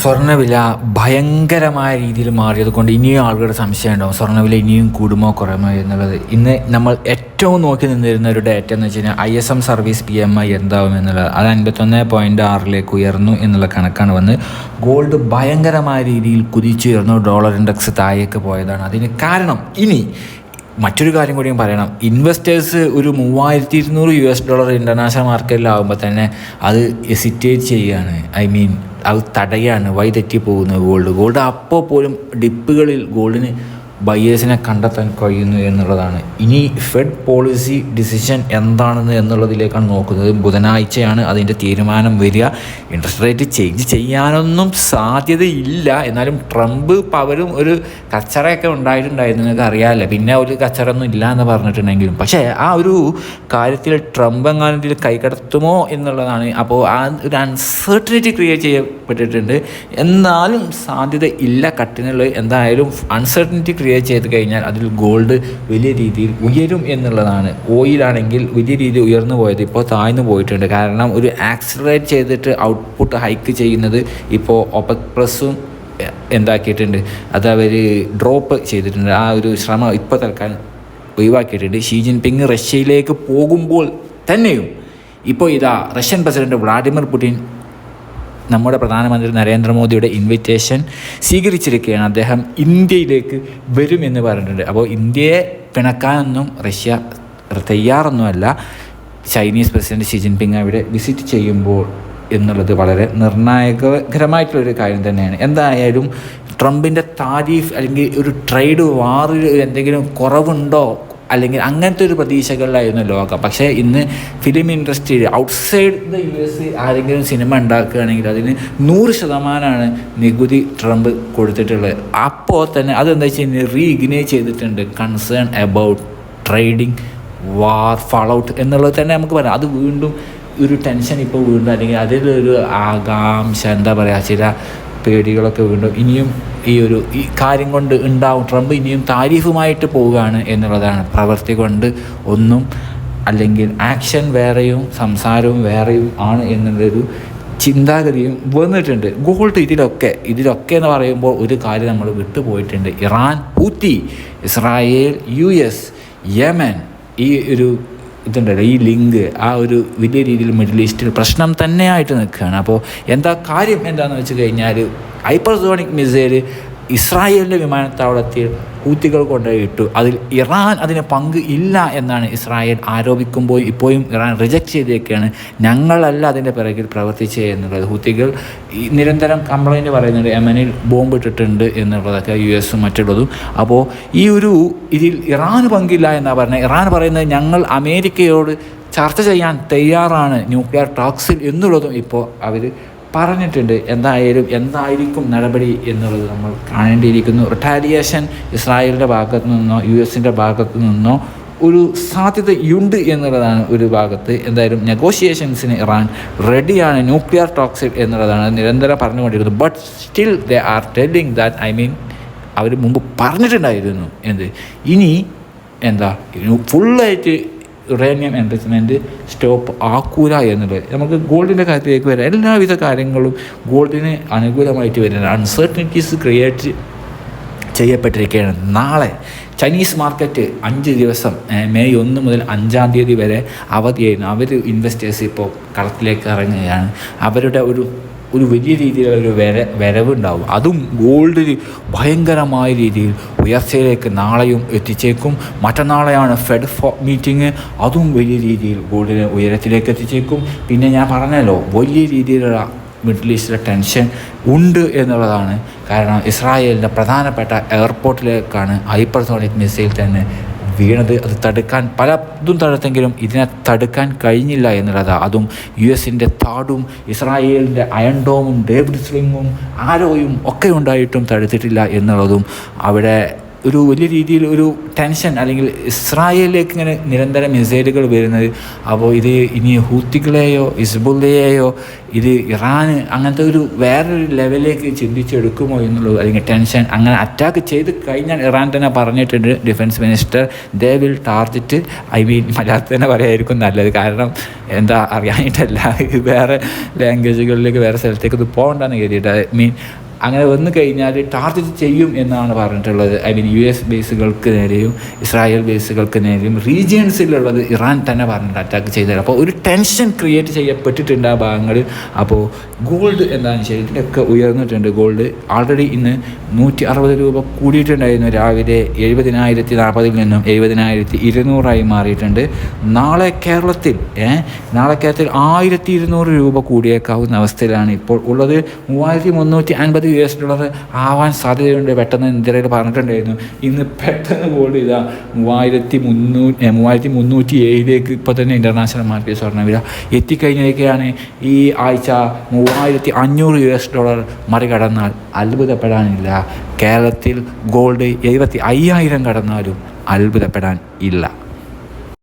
സ്വർണവില ഭയങ്കരമായ രീതിയിൽ മാറിയത് കൊണ്ട് ഇനിയും ആളുകളുടെ സംശയം ഉണ്ടാവും. സ്വർണവില ഇനിയും കൂടുമോ കുറയുമോ എന്നുള്ളത്. ഇന്ന് നമ്മൾ ഏറ്റവും നോക്കി നിന്നിരുന്ന ഒരു ഡേറ്റ എന്ന് വെച്ച് കഴിഞ്ഞാൽ I S M service P M I എന്താവും എന്നുള്ളത്. അത് അൻപത്തൊന്ന് പോയിന്റ് ആറിലേക്ക് ഉയർന്നു എന്നുള്ള കണക്കാണ് വന്ന്. ഗോൾഡ് ഭയങ്കരമായ രീതിയിൽ കുതിച്ചുയർന്നു. ഡോളർ ഇൻഡെക്സ് താഴേക്ക് പോയതാണ്. അതിന് കാരണം ഇനി മറ്റൊരു കാര്യം കൂടിയും പറയണം. ഇൻവെസ്റ്റേഴ്സ് ഒരു മൂവായിരത്തി ഇരുന്നൂറ് യു എസ് ഡോളർ ഇന്റർനാഷണൽ മാർക്കറ്റിലാവുമ്പോൾ തന്നെ അത് എസിറ്റേറ്റ് ചെയ്യുകയാണ് ഐ മീൻ അത് തടയാണ്. വഴി തെറ്റി പോകുന്നത് ഗോൾഡ് ഗോൾഡ് അപ്പോൾ പോലും ഡിപ്പുകളിൽ ഗോൾഡിന് ബയേഴ്സിനെ കണ്ടെത്താൻ കഴിയുന്നു എന്നുള്ളതാണ്. ഇനി ഫെഡ് പോളിസി ഡിസിഷൻ എന്താണെന്ന് എന്നുള്ളതിലേക്കാണ് നോക്കുന്നത്. ബുധനാഴ്ചയാണ് അതിന്റെ തീരുമാനം വരിക. ഇൻട്രസ്റ്റ് റേറ്റ് ചേഞ്ച് ചെയ്യാനൊന്നും സാധ്യതയില്ല. എന്നാലും ട്രംപ് പവരും ഒരു കച്ചറയൊക്കെ ഉണ്ടായിട്ടുണ്ടായിരുന്നു. നിങ്ങൾക്ക് അറിയാമല്ലോ പിന്നെ ഒരു കച്ചറൊന്നും ഇല്ല എന്ന് പറഞ്ഞിട്ടുണ്ടെങ്കിലും. പക്ഷേ ആ ഒരു കാര്യത്തിൽ ട്രംപ് എങ്ങാനും ഇതിൽ കൈകടത്തുമോ എന്നുള്ളതാണ്. അപ്പോൾ ആ ഒരു അൺസർട്ടനിറ്റി ക്രിയേറ്റ് ചെയ്യപ്പെട്ടിട്ടുണ്ട്. എന്നാലും സാധ്യത ഇല്ല. കട്ടിനുള്ള എന്തായാലും അൺസർട്ടനിറ്റി ക്രിയേറ്റ് ചെയ്ത് കഴിഞ്ഞാൽ അതിൽ ഗോൾഡ് വലിയ രീതിയിൽ ഉയരും എന്നുള്ളതാണ്. ഓയിലാണെങ്കിൽ വലിയ രീതിയിൽ ഉയർന്നു പോയത് ഇപ്പോൾ താഴ്ന്നു പോയിട്ടുണ്ട്. കാരണം ഒരു ആക്സിലറേറ്റ് ചെയ്തിട്ട് ഔട്ട്പുട്ട് ഹൈക്ക് ചെയ്യുന്നത് ഇപ്പോൾ ഒപ്പ പ്ലസും എന്താക്കിയിട്ടുണ്ട്. അത് അവർ ഡ്രോപ്പ് ചെയ്തിട്ടുണ്ട്. ആ ഒരു ശ്രമം ഇപ്പോൾ തൽക്കാലം ഒഴിവാക്കിയിട്ടുണ്ട്. ഷീ ജിൻപിങ് റഷ്യയിലേക്ക് പോകുമ്പോൾ തന്നെയും ഇപ്പോൾ ഇതാ റഷ്യൻ പ്രസിഡന്റ് വ്ളാഡിമിർ പുടിൻ നമ്മുടെ പ്രധാനമന്ത്രി നരേന്ദ്രമോദിയുടെ ഇൻവിറ്റേഷൻ സ്വീകരിച്ചിരിക്കുകയാണ്. അദ്ദേഹം ഇന്ത്യയിലേക്ക് വരുമെന്ന് പറഞ്ഞിട്ടുണ്ട്. അപ്പോൾ ഇന്ത്യയെ പിണക്കാനൊന്നും റഷ്യ തയ്യാറൊന്നുമല്ല. ചൈനീസ് പ്രസിഡന്റ് ഷി ജിൻപിങ് അവിടെ വിസിറ്റ് ചെയ്യുമ്പോൾ എന്നുള്ളത് വളരെ നിർണായകരമായിട്ടുള്ളൊരു കാര്യം തന്നെയാണ്. എന്തായാലും ട്രംപിന്റെ താരീഫ് അല്ലെങ്കിൽ ഒരു ട്രേഡ് വാറിൽ എന്തെങ്കിലും കുറവുണ്ടോ അല്ലെങ്കിൽ അങ്ങനത്തെ ഒരു പ്രതീക്ഷകളിലായിരുന്നു ലോകം. പക്ഷേ ഇന്ന് film industry outside the U S ആരെങ്കിലും സിനിമ ഉണ്ടാക്കുകയാണെങ്കിൽ അതിന് നൂറ് ശതമാനമാണ് നികുതി ട്രംപ് കൊടുത്തിട്ടുള്ളത്. അപ്പോൾ തന്നെ അതെന്താ വെച്ച് കഴിഞ്ഞാൽ റീ ഇഗ്നേറ്റ് ചെയ്തിട്ടുണ്ട്. Concern about trading war fallout എന്നുള്ളത് തന്നെ നമുക്ക് പറയാം. അത് വീണ്ടും ഒരു ടെൻഷൻ ഇപ്പോൾ വീണ്ടും അല്ലെങ്കിൽ അതിലൊരു ആകാംക്ഷ എന്താ പറയുക ചില പേടികളൊക്കെ വീണ്ടും ഇനിയും ഈ ഒരു ഈ കാര്യം കൊണ്ട് ഉണ്ടാവും. ട്രംപ് ഇനിയും താരീഫുമായിട്ട് പോവുകയാണ് എന്നുള്ളതാണ്. പ്രവൃത്തി കൊണ്ട് ഒന്നും അല്ലെങ്കിൽ ആക്ഷൻ വേറെയും സംസാരവും വേറെയും ആണ് എന്നുള്ളൊരു ചിന്താഗതിയും വന്നിട്ടുണ്ട്. ഗോൾഡ് ഇതിലൊക്കെ ഇതിലൊക്കെ എന്ന് പറയുമ്പോൾ ഒരു കാര്യം നമ്മൾ വിട്ടുപോയിട്ടുണ്ട്. Iran Houthi Israel U S Yemen ഈ ഒരു ഇതുണ്ടല്ലോ ഈ ലിങ്ക് ആ ഒരു വലിയ രീതിയിൽ മിഡിൽ ഈസ്റ്റിൽ പ്രശ്നം തന്നെയായിട്ട് നിൽക്കുകയാണ്. അപ്പോൾ എന്താ കാര്യം എന്താണെന്ന് വെച്ച് കഴിഞ്ഞാൽ ഹൈപ്പർസോണിക് മിസൈൽ ഇസ്രായേലിന്റെ വിമാനത്താവളത്തിൽ ഹൂത്തികൾ കൊണ്ടുപോയി ഇട്ടു. അതിൽ ഇറാൻ അതിന് പങ്ക് ഇല്ല എന്നാണ് ഇസ്രായേൽ ആരോപിക്കുമ്പോൾ ഇപ്പോഴും ഇറാൻ റിജക്റ്റ് ചെയ്തേക്കാണ്. ഞങ്ങളല്ല അതിന്റെ പിറകിൽ പ്രവർത്തിച്ചത് എന്നുള്ളത്. ഹൂത്തികൾ നിരന്തരം കംപ്ലൈന്റ് പറയുന്നുണ്ട് യമനിൽ ബോംബ് ഇട്ടിട്ടുണ്ട് എന്നുള്ളതൊക്കെ യു എസും മറ്റുള്ളതും. അപ്പോൾ ഈ ഒരു ഇതിൽ ഇറാൻ പങ്കില്ല എന്നാണ് പറഞ്ഞത്. ഇറാൻ പറയുന്നത് ഞങ്ങൾ അമേരിക്കയോട് ചർച്ച ചെയ്യാൻ തയ്യാറാണ്. ന്യൂക്ലിയർ ടോക്സിൽ എന്നുള്ളതും ഇപ്പോൾ അവർ പറഞ്ഞിട്ടുണ്ട് എന്തായാലും എന്തായിരിക്കും നടപടി എന്നുള്ളത് നമ്മൾ കാണേണ്ടിയിരിക്കുന്നു. റിട്ടാലിയേഷൻ ഇസ്രായേലിന്റെ ഭാഗത്തു നിന്നോ യു എസിന്റെ ഭാഗത്തു നിന്നോ ഒരു സാധ്യതയുണ്ട് എന്നുള്ളതാണ് ഒരു ഭാഗത്ത്. എന്തായാലും നെഗോഷിയേഷൻസിന് ഇറാൻ റെഡിയാണ് ന്യൂക്ലിയർ ടോക്സിഡ് എന്നുള്ളതാണ് നിരന്തരം പറഞ്ഞുകൊണ്ടിരിക്കുന്നത്. But still they are telling that I mean അവർ മുമ്പ് പറഞ്ഞിട്ടുണ്ടായിരുന്നു എന്ത്? ഇനി എന്താ ഫുള്ളായിട്ട് യുറേനിയം എൻറിച്ച്മെന്റ് സ്റ്റോപ്പ് ആക്കൂല എന്നുള്ളത്. നമുക്ക് ഗോൾഡിന്റെ കാര്യത്തിലേക്ക് വരാം. എല്ലാവിധ കാര്യങ്ങളും ഗോൾഡിന് അനുകൂലമായിട്ട് വരുന്നത് അൺസർട്ടനിറ്റീസ് ക്രിയേറ്റ് ചെയ്യപ്പെട്ടിരിക്കുകയാണ്. നാളെ ചൈനീസ് മാർക്കറ്റ് അഞ്ച് ദിവസം മെയ് ഒന്ന് മുതൽ അഞ്ചാം തീയതി വരെ അവധിയായിരുന്നു. അവർ ഇൻവെസ്റ്റേഴ്സ് ഇപ്പോൾ കളത്തിലേക്ക് ഇറങ്ങുകയാണ്. അവരുടെ ഒരു ഒരു വലിയ രീതിയിലുള്ള ഒരു വര വരവുണ്ടാവും. അതും ഗോൾഡിൽ ഭയങ്കരമായ രീതിയിൽ ഉയർച്ചയിലേക്ക് നാളെയും എത്തിച്ചേക്കും. മറ്റന്നാളെയാണ് ഫെഡ് ഫോ മീറ്റിംഗ്. അതും വലിയ രീതിയിൽ ഗോൾഡിനെ ഉയരത്തിലേക്ക് എത്തിച്ചേക്കും. പിന്നെ ഞാൻ പറഞ്ഞല്ലോ വലിയ രീതിയിലുള്ള മിഡിൽ ഈസ്റ്റിലെ ടെൻഷൻ ഉണ്ട് എന്നുള്ളതാണ്. കാരണം ഇസ്രായേലിന്റെ പ്രധാനപ്പെട്ട എയർപോർട്ടിലേക്കാണ് ഹൈപ്പർസോണിക് മിസൈൽ തന്നെ വീണത് അത് തടുക്കാൻ പലതും തടുത്തെങ്കിലും ഇതിനെ തടുക്കാൻ കഴിഞ്ഞില്ല എന്നുള്ളതാണ് അതും യു എസിന്റെ താടും ഇസ്രായേലിന്റെ അയൺഡോമും ഡേവിഡ് സ്ലിങ്ങും ആരോയും ഒക്കെ ഉണ്ടായിട്ടും തടുത്തിട്ടില്ല എന്നുള്ളതും അവിടെ ഒരു വലിയ രീതിയിൽ ഒരു ടെൻഷൻ അല്ലെങ്കിൽ ഇസ്രായേലിലേക്ക് ഇങ്ങനെ നിരന്തരം മിസൈലുകൾ വരുന്നത്. അപ്പോൾ ഇത് ഇനി ഹൂത്തികളെയോ ഇസ്ബുള്ളയെയോ ഇത് ഇറാന് അങ്ങനത്തെ ഒരു വേറൊരു ലെവലിലേക്ക് ചിന്തിച്ചെടുക്കുമോ എന്നുള്ളത് അല്ലെങ്കിൽ ടെൻഷൻ അങ്ങനെ അറ്റാക്ക് ചെയ്ത് കഴിഞ്ഞാൽ ഇറാൻ തന്നെ പറഞ്ഞിട്ടുണ്ട്. Defence minister they will target I mean മലയാളത്തിൽ തന്നെ പറയായിരിക്കും നല്ലത്. കാരണം എന്താ അറിയാനായിട്ടല്ല വേറെ ലാംഗ്വേജുകളിലേക്ക് വേറെ സ്ഥലത്തേക്ക് ഇത് പോകണ്ടെന്ന് കരുതിയിട്ട്. ഐ മീൻ അങ്ങനെ വന്നു കഴിഞ്ഞാൽ ടാർഗറ്റ് ചെയ്യും എന്നാണ് പറഞ്ഞിട്ടുള്ളത്. ഐ മീൻ യു എസ് ബേസുകൾക്ക് നേരെയും ഇസ്രായേൽ ബേസുകൾക്ക് നേരെയും റീജിയൻസിലുള്ളത് ഇറാൻ തന്നെ പറഞ്ഞിട്ട് അറ്റാക്ക് ചെയ്തത്. അപ്പോൾ ഒരു ടെൻഷൻ ക്രിയേറ്റ് ചെയ്യപ്പെട്ടിട്ടുണ്ട് ആ ഭാഗങ്ങളിൽ. അപ്പോൾ ഗോൾഡ് എന്താണെന്ന് വെച്ചാൽ ഇതിന്റെയൊക്കെ ഉയർന്നിട്ടുണ്ട്. ഗോൾഡ് ആൾറെഡി ഇന്ന് നൂറ്റി അറുപത് രൂപ കൂടിയിട്ടുണ്ടായിരുന്നു. രാവിലെ എഴുപതിനായിരത്തി നാൽപ്പതിൽ നിന്നും എഴുപതിനായിരത്തി ഇരുന്നൂറായി മാറിയിട്ടുണ്ട്. നാളെ കേരളത്തിൽ നാളെ കേരളത്തിൽ ആയിരത്തി ഇരുന്നൂറ് രൂപ കൂടിയേക്കാവുന്ന അവസ്ഥയിലാണ് ഇപ്പോൾ ഉള്ളത്. മൂവായിരത്തി മുന്നൂറ്റി അൻപത് യു എസ് ഡോളർ ആവാൻ സാധ്യതയുണ്ട്. പെട്ടെന്ന് ഇന്ത്യയിൽ പറഞ്ഞിട്ടുണ്ടായിരുന്നു. ഇന്ന് പെട്ടെന്ന് ഗോൾഡ് ഇതാ. മൂവായിരത്തി മുന്നൂറ്റി മൂവായിരത്തി മുന്നൂറ്റി ഏഴിലേക്ക് ഇപ്പോൾ തന്നെ ഇന്റർനാഷണൽ മാർക്കറ്റ് സ്വർണവില എത്തിക്കഴിഞ്ഞിരിക്കുകയാണ് ഈ ആഴ്ച മൂവായിരത്തി അഞ്ഞൂറ് യു എസ് ഡോളർ മറികടന്നാൽ അത്ഭുതപ്പെടാനില്ല. കേരളത്തിൽ ഗോൾഡ് എഴുപത്തി അയ്യായിരം കടന്നാലും അത്ഭുതപ്പെടാൻ ഇല്ല.